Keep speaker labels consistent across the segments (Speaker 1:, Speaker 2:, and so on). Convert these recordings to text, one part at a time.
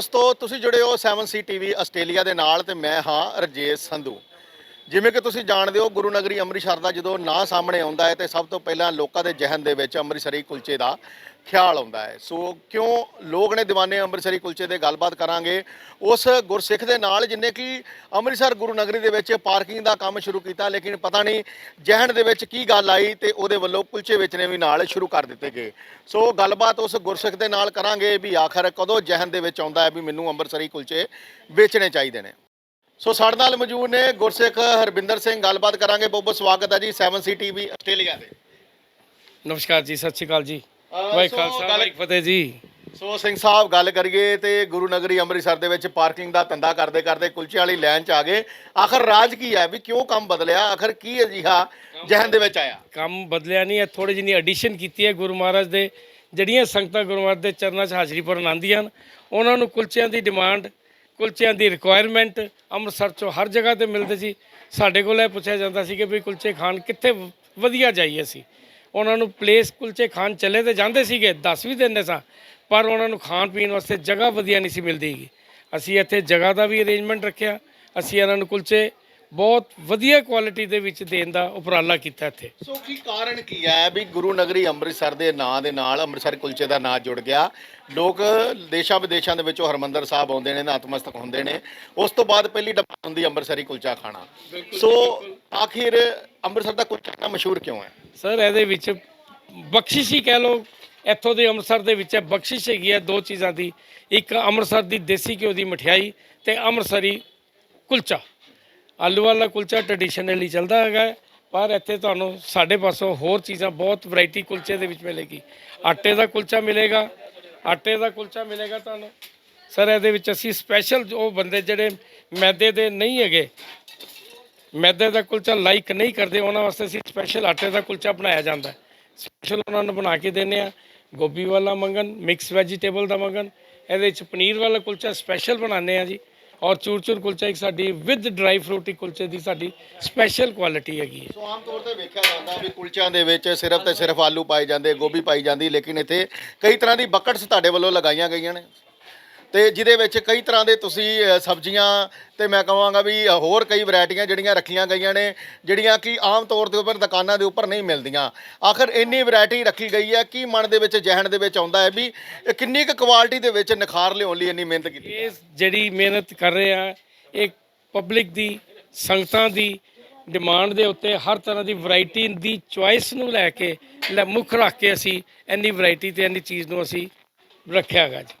Speaker 1: ਦੋਸਤੋ ਤੁਸੀਂ ਜੁੜੇ ਹੋ 7C TV ਆਸਟ੍ਰੇਲੀਆ ਦੇ ਨਾਲ ਤੇ ਮੈਂ ਹਾਂ ਰਜੇਸ਼ ਸੰਧੂ। ਜਿਵੇਂ ਕਿ ਤੁਸੀਂ ਜਾਣਦੇ ਹੋ, ਗੁਰੂ ਨਗਰੀ ਅੰਮ੍ਰਿਤਸਰ ਦਾ ਜਦੋਂ ਨਾਂ ਸਾਹਮਣੇ ਆਉਂਦਾ ਹੈ ਤੇ ਸਭ ਤੋਂ ਪਹਿਲਾਂ ਲੋਕਾਂ ਦੇ ਜ਼ਿਹਨ ਦੇ ਵਿੱਚ ਅੰਮ੍ਰਿਤਸਰੀ ਕੁਲਚੇ ਦਾ ਖਿਆਲ ਆਉਂਦਾ ਹੈ। ਸੋ ਕਿਉਂ ਲੋਕ ਨੇ دیਵਾਨੇ ਅੰਮ੍ਰਿਤਸਰੀ ਕੁਲਚੇ ਦੇ ਗੱਲਬਾਤ ਕਰਾਂਗੇ? ਉਸ ਗੁਰਸਿੱਖ ਦੇ ਨਾਲ ਜਿਨੇ ਕਿ ਅੰਮ੍ਰਿਤਸਰ ਗੁਰੂ ਨਗਰੀ ਦੇ ਵਿੱਚ ਪਾਰਕਿੰਗ ਦਾ ਕੰਮ ਸ਼ੁਰੂ ਕੀਤਾ, ਲੇਕਿਨ ਪਤਾ ਨਹੀਂ ਜ਼ਹਿਣ ਦੇ ਵਿੱਚ ਕੀ ਗੱਲ ਆਈ ਤੇ ਉਹਦੇ ਵੱਲੋਂ ਕੁਲਚੇ ਵੇਚਣੇ ਵੀ ਨਾਲ ਸ਼ੁਰੂ ਕਰ ਦਿੱਤੇ ਗਏ। ਸੋ ਗੱਲਬਾਤ ਉਸ ਗੁਰਸਿੱਖ ਦੇ ਨਾਲ ਕਰਾਂਗੇ ਵੀ ਆਖਰ ਕਦੋਂ ਜ਼ਹਿਣ ਦੇ ਵਿੱਚ ਆਉਂਦਾ ਹੈ ਵੀ ਮੈਨੂੰ ਅੰਮ੍ਰਿਤਸਰੀ ਕੁਲਚੇ ਵੇਚਣੇ ਚਾਹੀਦੇ ਨੇ। ਸੋ ਸਾਡੇ ਨਾਲ ਮੌਜੂਦ ਨੇ ਗੁਰਸਿੱਖ ਹਰਬਿੰਦਰ ਸਿੰਘ ਗੱਲਬਾਤ ਕਰਾਂਗੇ। ਬਹੁਤ ਬਹੁਤ ਸਵਾਗਤ ਹੈ ਜੀ 7C TV ਆਸਟ੍ਰੇਲੀਆ ਦੇ
Speaker 2: ਨਮਸਕਾਰ ਜੀ ਸਤਿ ਸ਼੍ਰੀ ਅਕਾਲ ਜੀ। ਵਾਹਿ ਖਾਲਸਾ ਵਾਹਿ ਫਤਿਹ ਜੀ।
Speaker 1: ਸੋ ਸਿੰਘ ਸਾਹਿਬ ਗੱਲ ਕਰੀਏ ਤੇ ਗੁਰੂ ਨਗਰੀ ਅੰਮ੍ਰਿਤਸਰ ਦੇ ਵਿੱਚ ਪਾਰਕਿੰਗ ਦਾ ਧੰਦਾ ਕਰਦੇ ਕਰਦੇ ਕੁਲਚੇ ਵਾਲੀ ਲਾਈਨ 'ਚ ਆ ਗਏ। ਆਖਰ ਰਾਜ ਕੀ ਹੈ? ਵੀ ਕਿਉਂ ਕੰਮ ਬਦਲਿਆ? ਆਖਰ ਕੀ ਅਜਿਹਾ ਜ਼ਿਹਨ ਦੇ ਵਿੱਚ ਆਇਆ?
Speaker 2: ਕੰਮ ਬਦਲਿਆ ਨਹੀਂ ਹੈ ਥੋੜੀ ਜਿਹੀ ਐਡੀਸ਼ਨ ਕੀਤੀ ਹੈ ਗੁਰੂ ਮਹਾਰਾਜ ਦੇ। ਜਿਹੜੀਆਂ ਸੰਗਤਾਂ ਗੁਰੂ ਮਹਾਰਾਜ ਦੇ ਚਰਨਾਂ 'ਚ ਹਾਜ਼ਰੀ ਭਰਨ ਆਉਂਦੀਆਂ ਹਨ ਉਹਨਾਂ ਨੂੰ ਕੁਲਚਿਆਂ ਦੀ ਡਿਮਾਂਡ ਕੁਲਚਿਆਂ ਦੀ ਰਿਕੁਆਇਰਮੈਂਟ ਅੰਮ੍ਰਿਤਸਰ 'ਚੋਂ ਹਰ ਜਗ੍ਹਾ ਤੇ ਮਿਲਦੇ ਸੀ। ਸਾਡੇ ਕੋਲ ਇਹ ਪੁੱਛਿਆ ਜਾਂਦਾ ਸੀ ਕਿ ਵੀ ਕੁਲਚੇ ਖਾਣ ਕਿੱਥੇ ਵਧੀਆ ਜਾਈਏ ਅਸੀਂ। ਉਹਨਾਂ ਨੂੰ ਪਲੇਸ ਕੁਲਚੇ ਖਾਣ ਚੱਲੇ ਤੇ ਜਾਂਦੇ ਸੀਗੇ, ਦੱਸ ਵੀ ਦਿੰਦੇ ਸਾਂ, ਪਰ ਉਹਨਾਂ ਨੂੰ ਖਾਣ ਪੀਣ ਵਾਸਤੇ ਜਗ੍ਹਾ ਵਧੀਆ ਨਹੀਂ ਸੀ ਮਿਲਦੀ ਗੀ ਅਸੀਂ ਇੱਥੇ ਜਗ੍ਹਾ ਦਾ ਵੀ ਅਰੇਂਜਮੈਂਟ ਰੱਖਿਆ, ਅਸੀਂ ਇਹਨਾਂ ਨੂੰ ਕੁਲਚੇ ਬਹੁਤ ਵਧੀਆ ਕੁਆਲਿਟੀ ਦੇ ਵਿੱਚ ਦੇਣ ਦਾ ਉਪਰਾਲਾ ਕੀਤਾ ਇੱਥੇ।
Speaker 1: ਸੋ ਕੀ ਕਾਰਨ ਕੀ ਹੈ ਵੀ ਗੁਰੂ ਨਗਰੀ ਅੰਮ੍ਰਿਤਸਰ ਦੇ ਨਾਂ ਦੇ ਨਾਲ ਅੰਮ੍ਰਿਤਸਰ ਕੁਲਚੇ ਦਾ ਨਾਂ ਜੁੜ ਗਿਆ? ਲੋਕ ਦੇਸ਼ਾਂ ਵਿਦੇਸ਼ਾਂ ਦੇ ਵਿੱਚੋਂ ਹਰਮੰਦਰ ਸਾਹਿਬ ਆਉਂਦੇ ਨੇ ਨਤਮਸਤਕ ਹੁੰਦੇ ਨੇ। ਉਸ ਤੋਂ ਬਾਅਦ ਪਹਿਲੀ ਡੱਬਾ ਹੁੰਦੀ ਅੰਮ੍ਰਿਤਸਰੀ ਕੁਲਚਾ ਖਾਣਾ। ਸੋ ਆਖਿਰ ਅੰਮ੍ਰਿਤਸਰ ਦਾ ਕੁਲਚਾ ਇੰਨਾ ਮਸ਼ਹੂਰ ਕਿਉਂ ਹੈ?
Speaker 2: ਸਰ ਇਹਦੇ ਵਿੱਚ ਬਖਸ਼ਿਸ਼ ਹੀ ਕਹਿ ਲਓ ਇੱਥੋਂ ਦੇ ਅੰਮ੍ਰਿਤਸਰ ਦੇ ਵਿੱਚ ਬਖਸ਼ਿਸ਼ ਹੈਗੀ ਹੈ ਦੋ ਚੀਜ਼ਾਂ ਦੀ। ਇੱਕ ਅੰਮ੍ਰਿਤਸਰ ਦੀ ਦੇਸੀ ਘਿਓ ਦੀ ਮਠਿਆਈ ਤੇ ਅੰਮ੍ਰਿਤਸਰੀ ਕੁਲਚਾ। ਆਲੂ ਵਾਲਾ ਕੁਲਚਾ ਟ੍ਰੈਡੀਸ਼ਨਲੀ ਚੱਲਦਾ ਹੈਗਾ ਪਰ ਇੱਥੇ ਤੁਹਾਨੂੰ ਸਾਡੇ ਪਾਸੋਂ ਹੋਰ ਚੀਜ਼ਾਂ, ਬਹੁਤ ਵੈਰਾਈਟੀ ਕੁਲਚੇ ਦੇ ਵਿੱਚ ਮਿਲੇਗੀ। ਆਟੇ ਦਾ ਕੁਲਚਾ ਮਿਲੇਗਾ, ਆਟੇ ਦਾ ਕੁਲਚਾ ਮਿਲੇਗਾ ਤੁਹਾਨੂੰ। ਸਰ ਇਹਦੇ ਵਿੱਚ ਅਸੀਂ ਸਪੈਸ਼ਲ ਉਹ ਬੰਦੇ ਜਿਹੜੇ ਮੈਦੇ ਦੇ ਨਹੀਂ ਹੈਗੇ, ਮੈਦੇ ਦਾ ਕੁਲਚਾ ਲਾਈਕ ਨਹੀਂ ਕਰਦੇ, ਉਹਨਾਂ ਵਾਸਤੇ ਅਸੀਂ ਸਪੈਸ਼ਲ ਆਟੇ ਦਾ ਕੁਲਚਾ ਬਣਾਇਆ ਜਾਂਦਾ ਸਪੈਸ਼ਲ ਉਹਨਾਂ ਨੂੰ ਬਣਾ ਕੇ ਦਿੰਦੇ ਆ ਗੋਭੀ ਵਾਲਾ ਮੰਗਣ ਮਿਕਸ ਵੈਜੀਟੇਬਲ ਦਾ ਮੰਗਣ, ਇਹਦੇ ਵਿੱਚ ਪਨੀਰ ਵਾਲਾ ਕੁਲਚਾ ਸਪੈਸ਼ਲ ਬਣਾਉਂਦੇ ਆ ਜੀ। ਔਰ ਚੂਰ ਚੂਰ ਕੁਲਚਾ ਇੱਕ ਸਾਡੀ ਵਿਦ ਡਰਾਈ ਫਰੂਟ ਫਰੂਟੀ ਕੁਲਚੇ ਦੀ ਸਾਡੀ ਸਪੈਸ਼ਲ ਕੁਆਲਿਟੀ ਹੈਗੀ ਹੈ।
Speaker 1: ਸੋ ਆਮ ਤੌਰ ਤੇ ਵੇਖਿਆ ਜਾਂਦਾ ਵੀ ਕੁਲਚਿਆਂ ਦੇ ਵਿੱਚ ਸਿਰਫ ਤੇ ਸਿਰਫ ਆਲੂ ਪਾਏ ਜਾਂਦੇ, ਗੋਭੀ ਪਾਈ ਜਾਂਦੀ, ਲੇਕਿਨ ਇੱਥੇ ਕਈ ਤਰ੍ਹਾਂ ਦੀ ਬਕਟਸ ਤੁਹਾਡੇ ਵੱਲੋਂ ਲਗਾਈਆਂ ਗਈਆਂ ਨੇ। ਤੇ ਜਿਹਦੇ ਵਿੱਚ ਕਈ ਤਰ੍ਹਾਂ ਦੇ ਤੁਸੀਂ ਅ, ਸਬਜ਼ੀਆਂ ਤੇ ਮੈਂ ਕਹਾਂਗਾ ਵੀ ਅ, ਹੋਰ ਕਈ ਵੈਰਾਈਟੀਆਂ ਜਿਹੜੀਆਂ ਰੱਖੀਆਂ ਗਈਆਂ ਨੇ ਜਿਹੜੀਆਂ ਕਿ ਆਮ ਤੌਰ ਦੇ ਉੱਪਰ ਦੁਕਾਨਾਂ ਦੇ ਉੱਪਰ ਨਹੀਂ ਮਿਲਦੀਆਂ। ਆਖਰ ਇੰਨੀ ਵੈਰਾਈਟੀ ਰੱਖੀ ਗਈ ਹੈ ਕੀ ਮਨ ਦੇ ਵਿੱਚ ਜ਼ਹਿਣ ਦੇ ਵਿੱਚ ਆਉਂਦਾ ਹੈ ਵੀ ਇਹ ਕਿੰਨੀ ਕੁ ਕੁਆਲਿਟੀ ਦੇ ਵਿੱਚ ਨਿਖਾਰ ਲਿਆਉਣ ਲਈ ਇੰਨੀ ਮਿਹਨਤ ਕੀਤੀ
Speaker 2: ਇਹ ਜਿਹੜੀ ਮਿਹਨਤ ਕਰ ਰਹੇ ਆ ਇਹ ਪਬਲਿਕ ਦੀ ਸੰਗਤਾਂ ਦੀ ਡਿਮਾਂਡ ਦੇ ਉੱਤੇ ਹਰ ਤਰ੍ਹਾਂ ਦੀ ਵੈਰਾਈਟੀ ਦੀ ਚੁਆਇਸ ਨੂੰ ਲੈ ਕੇ ਲੈ ਮੁੱਖ ਰੱਖ ਕੇ ਅਸੀਂ ਇੰਨੀ ਵੈਰਾਈਟੀ ਤੇ ਇੰਨੀ ਚੀਜ਼ ਨੂੰ ਅਸੀਂ ਰੱਖਿਆ ਹੈਗਾ ਜੀ।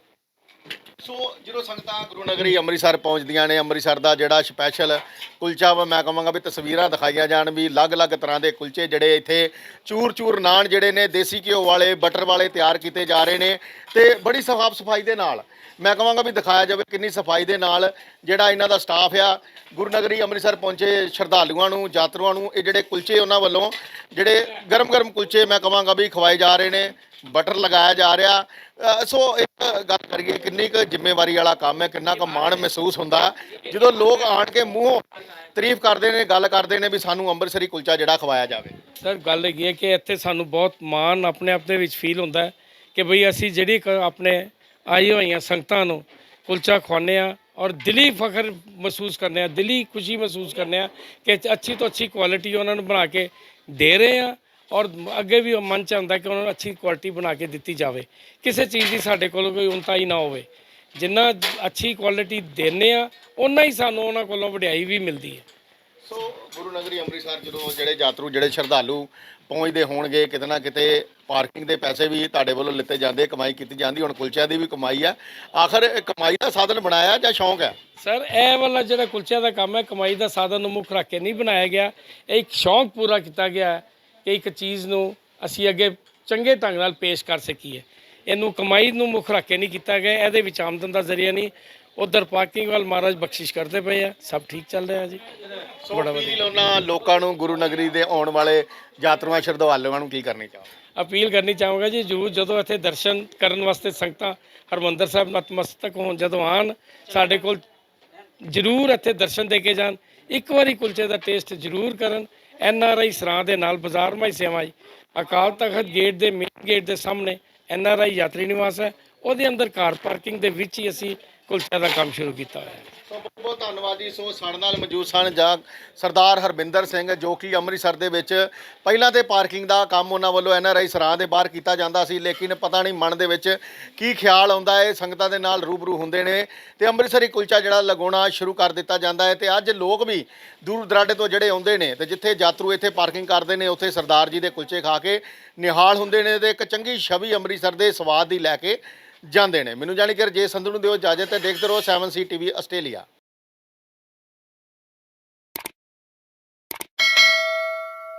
Speaker 1: ਸੋ ਜਦੋਂ ਸੰਗਤਾਂ ਗੁਰੂ ਨਗਰੀ ਅੰਮ੍ਰਿਤਸਰ ਪਹੁੰਚਦੀਆਂ ਨੇ, ਅੰਮ੍ਰਿਤਸਰ ਦਾ ਜਿਹੜਾ ਸਪੈਸ਼ਲ ਕੁਲਚਾ ਵਾ, ਮੈਂ ਕਹਾਂਗਾ ਵੀ ਤਸਵੀਰਾਂ ਦਿਖਾਈਆਂ ਜਾਣ ਵੀ ਅਲੱਗ-ਅਲੱਗ ਤਰ੍ਹਾਂ ਦੇ ਕੁਲਚੇ ਜਿਹੜੇ ਇੱਥੇ ਚੂਰ-ਚੂਰ ਨਾਨ ਜਿਹੜੇ ਨੇ ਦੇਸੀ ਘਿਓ ਵਾਲੇ ਬਟਰ ਵਾਲੇ ਤਿਆਰ ਕੀਤੇ ਜਾ ਰਹੇ ਨੇ ਤੇ ਬੜੀ ਸਾਫ਼ ਸਫ਼ਾਈ ਦੇ ਨਾਲ। ਮੈਂ ਕਹਾਂਗਾ ਵੀ ਦਿਖਾਇਆ ਜਾਵੇ ਕਿੰਨੀ ਸਫ਼ਾਈ ਦੇ ਨਾਲ ਜਿਹੜਾ ਇਹਨਾਂ ਦਾ ਸਟਾਫ ਆ, ਗੁਰੂ ਨਗਰੀ ਅੰਮ੍ਰਿਤਸਰ ਪਹੁੰਚੇ ਸ਼ਰਧਾਲੂਆਂ ਨੂੰ, ਯਾਤਰੂਆਂ ਨੂੰ, ਇਹ ਜਿਹੜੇ ਕੁਲਚੇ ਉਹਨਾਂ ਵੱਲੋਂ ਜਿਹੜੇ ਗਰਮ-ਗਰਮ ਕੁਲਚੇ ਮੈਂ ਕਹਾਂਗਾ ਵੀ ਖਵਾਏ ਜਾ ਰਹੇ ਨੇ। ਬਟਰ ਲਗਾਇਆ ਜਾ ਰਿਹਾ। ਸੋ ਇੱਕ ਗੱਲ ਕਰੀਏ, ਕਿੰਨੀ ਕੁ ਜ਼ਿੰਮੇਵਾਰੀ ਵਾਲਾ ਕੰਮ ਹੈ, ਕਿੰਨਾ ਕੁ ਮਾਣ ਮਹਿਸੂਸ ਹੁੰਦਾ। ਜਦੋਂ ਲੋਕ ਆਣ ਕੇ ਮੂੰਹੋਂ ਤਾਰੀਫ ਕਰਦੇ ਨੇ, ਗੱਲ ਕਰਦੇ ਨੇ ਵੀ ਸਾਨੂੰ ਅੰਮ੍ਰਿਤਸਰੀ ਕੁਲਚਾ ਜਿਹੜਾ ਖਵਾਇਆ ਜਾਵੇ।
Speaker 2: ਸਰ, ਗੱਲ ਹੈਗੀ ਹੈ ਕਿ ਇੱਥੇ ਸਾਨੂੰ ਬਹੁਤ ਮਾਣ ਆਪਣੇ ਆਪ ਦੇ ਵਿੱਚ ਫੀਲ ਹੁੰਦਾ ਹੈ ਕਿ ਭਈ ਅਸੀਂ ਜਿਹੜੀ ਕ- ਆਪਣੇ ਆਈ ਹੋਈਆਂ ਸੰਗਤਾਂ ਨੂੰ ਕੁਲਚਾ ਖਵਾਉਂਦੇ ਆ ਔਰ ਦਿਲੀ ਫਖਰ ਮਹਿਸੂਸ ਕਰਨੇ ਆ ਦਿਲੀ ਖੁਸ਼ੀ ਮਹਿਸੂਸ ਕਰਨੇ ਆ ਕਿ ਅੱਛੀ ਤੋਂ ਅੱਛੀ ਕੁਆਲਿਟੀ ਉਹਨਾਂ ਨੂੰ ਬਣਾ ਕੇ ਦੇ ਰਹੇ ਆ ਔਰ ਅੱਗੇ ਵੀ ਮਨ ਚ ਆਉਂਦਾ ਕਿ ਉਹਨਾਂ ਨੂੰ ਅੱਛੀ ਕੁਆਲਿਟੀ ਬਣਾ ਕੇ ਦਿੱਤੀ ਜਾਵੇ। ਕਿਸੇ ਚੀਜ਼ ਦੀ ਸਾਡੇ ਕੋਲ ਕੋਈ ਉਨਤਾਈ ਨਾ ਹੋਵੇ। ਜਿੰਨਾ ਅੱਛੀ ਕੁਆਲਿਟੀ ਦਿੰਦੇ ਆ ਉਨਾ ਹੀ ਸਾਨੂੰ ਉਹਨਾਂ ਕੋਲੋਂ ਵਡਿਆਈ ਵੀ ਮਿਲਦੀ ਹੈ।
Speaker 1: ਸੋ ਗੁਰੂ ਨਗਰੀ ਅੰਮ੍ਰਿਤਸਰ ਜਦੋਂ ਜਿਹੜੇ ਯਾਤਰੂ ਜਿਹੜੇ ਸ਼ਰਧਾਲੂ ਪਹੁੰਚਦੇ ਹੋਣਗੇ ਕਿਤੇ ਨਾ ਕਿਤੇ ਪਾਰਕਿੰਗ ਦੇ ਪੈਸੇ ਵੀ ਤੁਹਾਡੇ ਵੱਲੋਂ ਲਿੱਤੇ ਜਾਂਦੇ ਕਮਾਈ ਕੀਤੀ ਜਾਂਦੀ ਹੁਣ ਕੁਲਚਿਆਂ ਦੀ ਵੀ ਕਮਾਈ ਆ। ਆਖਰ ਕਮਾਈ ਦਾ ਸਾਧਨ ਬਣਾਇਆ ਜਾਂ ਸ਼ੌਂਕ ਹੈ?
Speaker 2: ਸਰ ਇਹ ਵਾਲਾ ਜਿਹੜਾ ਕੁਲਚਿਆਂ ਦਾ ਕੰਮ ਹੈ ਕਮਾਈ ਦਾ ਸਾਧਨ ਨੂੰ ਮੁੱਖ ਰੱਖ ਕੇ ਨਹੀਂ ਬਣਾਇਆ ਗਿਆ। ਇਹ ਇੱਕ ਸ਼ੌਂਕ ਪੂਰਾ ਕੀਤਾ ਗਿਆ ਹੈ। ਕਿ ਇੱਕ ਚੀਜ਼ ਨੂੰ ਅਸੀਂ ਅੱਗੇ ਚੰਗੇ ਢੰਗ ਨਾਲ ਪੇਸ਼ ਕਰ ਸਕੀਏ। ਇਹਨੂੰ ਕਮਾਈ ਨੂੰ ਮੁੱਖ ਰੱਖ ਕੇ ਨਹੀਂ ਕੀਤਾ ਗਿਆ ਇਹਦੇ ਵਿੱਚ ਆਮਦਨ ਦਾ ਜ਼ਰੀਆ ਨਹੀਂ। ਉਧਰ ਪਾਰਕਿੰਗ ਵੱਲ ਮਹਾਰਾਜ ਬਖਸ਼ਿਸ਼ ਕਰਦੇ ਪਏ ਆ ਸਭ ਠੀਕ ਚੱਲ ਰਿਹਾ ਜੀ।
Speaker 1: ਬੜਾ ਵਧੀਆ ਉਹਨਾਂ ਲੋਕਾਂ ਨੂੰ ਗੁਰੂ ਨਗਰੀ ਦੇ ਆਉਣ ਵਾਲੇ ਯਾਤਰੂਆਂ ਸ਼ਰਧਾਲੂਆਂ ਨੂੰ ਕੀ ਕਰਨੀ ਚਾਹੋ
Speaker 2: ਅਪੀਲ ਕਰਨੀ ਚਾਹਾਂਗਾ ਜੀ ਜਰੂਰ ਜਦੋਂ ਇੱਥੇ ਦਰਸ਼ਨ ਕਰਨ ਵਾਸਤੇ ਸੰਗਤਾਂ ਹਰਮੰਦਰ ਸਾਹਿਬ ਨਤਮਸਤਕ ਹੋਣ ਜਦੋਂ ਆਣ ਸਾਡੇ ਕੋਲ ਜਰੂਰ ਇੱਥੇ ਦਰਸ਼ਨ ਦੇ ਕੇ ਜਾਣ। ਇੱਕ ਵਾਰੀ ਕੁਲਚੇ ਦਾ ਟੇਸਟ ਜਰੂਰ ਕਰਨ ਐਨ ਆਰ ਆਈ ਸਰਾਂ ਦੇ ਨਾਲ ਬਾਜ਼ਾਰ ਮਾਈ ਸੇਵਾਈ। ਅਕਾਲ ਤਖਤ ਗੇਟ ਦੇ ਮੇਨ ਗੇਟ ਦੇ ਸਾਹਮਣੇ ਐਨ ਆਰ ਆਈ ਯਾਤਰੀ ਨਿਵਾਸ ਹੈ। ਉਹਦੇ ਅੰਦਰ ਕਾਰ ਪਾਰਕਿੰਗ ਦੇ ਵਿੱਚ ਹੀ ਅਸੀਂ ਕੁਲਚਿਆਂ ਦਾ ਕੰਮ ਸ਼ੁਰੂ ਕੀਤਾ ਹੋਇਆ ਹੈ।
Speaker 1: ਸੋ ਬਹੁਤ ਬਹੁਤ ਧੰਨਵਾਦ ਜੀ। ਸੋ ਸਾਡੇ ਨਾਲ ਮੌਜੂਦ ਸਨ ਜਾਂ ਸਰਦਾਰ ਹਰਬਿੰਦਰ ਸਿੰਘ, ਜੋ ਕਿ ਅੰਮ੍ਰਿਤਸਰ ਦੇ ਵਿੱਚ ਪਹਿਲਾਂ ਤੇ ਪਾਰਕਿੰਗ ਦਾ ਕੰਮ ਉਹਨਾਂ ਵੱਲੋਂ ਐਨਆਰਆਈ ਸਰਾਂ ਦੇ ਬਾਹਰ ਕੀਤਾ ਜਾਂਦਾ ਸੀ, ਲੇਕਿਨ ਪਤਾ ਨਹੀਂ ਮਨ ਦੇ ਵਿੱਚ ਕੀ ਖਿਆਲ ਆਉਂਦਾ ਹੈ। ਸੰਗਤਾਂ ਦੇ ਨਾਲ ਰੂਬਰੂ ਹੁੰਦੇ ਨੇ ਤੇ ਅੰਮ੍ਰਿਤਸਰੀ ਕੁਲਚਾ ਜਿਹੜਾ ਲਗਾਉਣਾ ਸ਼ੁਰੂ ਕਰ ਦਿੱਤਾ ਜਾਂਦਾ ਹੈ ਤੇ ਅੱਜ ਲੋਕ ਵੀ ਦੂਰ ਦਰਾਡੇ ਤੋਂ ਜਿਹੜੇ ਆਉਂਦੇ ਨੇ ਤੇ ਜਿੱਥੇ ਯਾਤਰੂ ਇੱਥੇ ਪਾਰਕਿੰਗ ਕਰਦੇ ਨੇ, ਉੱਥੇ ਸਰਦਾਰ ਜੀ ਦੇ ਕੁਲਚੇ ਖਾ ਕੇ ਨਿਹਾਲ ਹੁੰਦੇ ਨੇ ਤੇ ਇੱਕ ਚੰਗੀ ਛਵੀ ਅੰਮ੍ਰਿਤਸਰ ਦੇ ਸਵਾਦ ਦੀ ਲੈ ਕੇ ਜਾਂਦੇ ਨੇ। ਮੈਨੂੰ ਜਾਣੀ ਕਿ ਜੇ ਸੰਧੂ ਨੂੰ ਦਿਓ ਇਜਾਜ਼ਤ ਤੇ ਦੇਖਦੇ ਰਹੋ 7 ਸੀ ਟੀਵੀ ਆਸਟ੍ਰੇਲੀਆ।